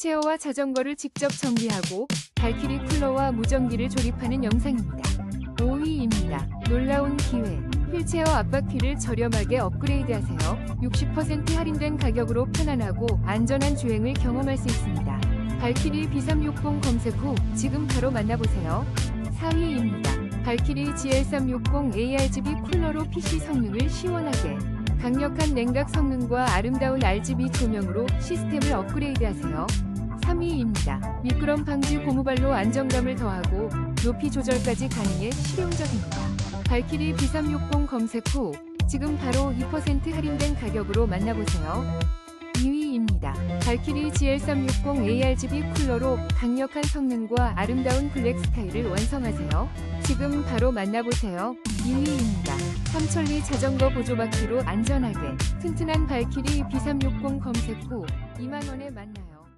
휠체어와 자전거를 직접 정비하고 발키리 쿨러와 무전기를 조립하는 영상입니다. 5위입니다. 놀라운 기회. 휠체어 앞바퀴를 저렴하게 업그레이드하세요. 60% 할인된 가격으로 편안하고 안전한 주행을 경험할 수 있습니다. 발키리 B360 검색 후 지금 바로 만나보세요. 4위입니다. 발키리 GL360 ARGB 쿨러로 PC 성능을 시원하게 강력한 냉각 성능과 아름다운 RGB 조명으로 시스템을 업그레이드하세요. 3위입니다. 미끄럼 방지 고무발로 안정감을 더하고 높이 조절까지 가능해 실용적입니다. 발키리 B360 검색 후 지금 바로 2% 할인된 가격으로 만나보세요. 2위입니다. 발키리 GL360 ARGB 쿨러로 강력한 성능과 아름다운 블랙 스타일을 완성하세요. 지금 바로 만나보세요. 2위입니다. 삼천리 자전거 보조바퀴로 안전하게 튼튼한 발키리 B360 검색 후 2만원에 만나요.